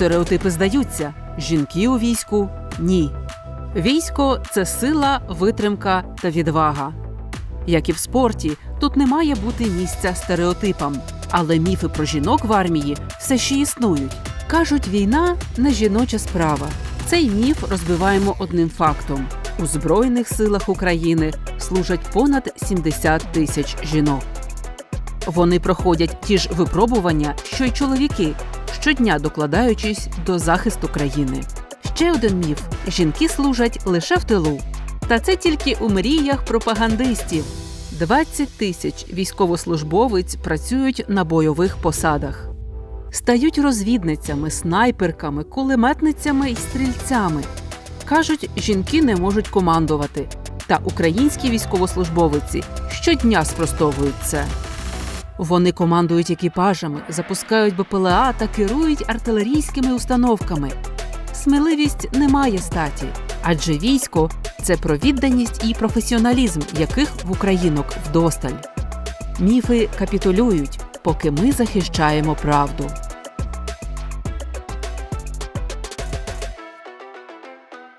Стереотипи здаються. Жінки у війську ні. Військо це сила, витримка та відвага. Як і в спорті, тут не має бути місця стереотипам, але міфи про жінок в армії все ще існують. Кажуть, війна не жіноча справа. Цей міф розбиваємо одним фактом: у Збройних силах України служать понад 70 тисяч жінок. Вони проходять ті ж випробування, що й чоловіки, щодня докладаючись до захисту країни. Ще один міф: жінки служать лише в тилу. Та це тільки у мріях пропагандистів. 20 тисяч військовослужбовиць працюють на бойових посадах, стають розвідницями, снайперками, кулеметницями і стрільцями. Кажуть, жінки не можуть командувати. Та українські військовослужбовиці щодня спростовують це. Вони командують екіпажами, запускають БПЛА та керують артилерійськими установками. Сміливість не має статі, адже військо це про відданість і професіоналізм, яких в українок вдосталь. Міфи капітулюють, поки ми захищаємо правду.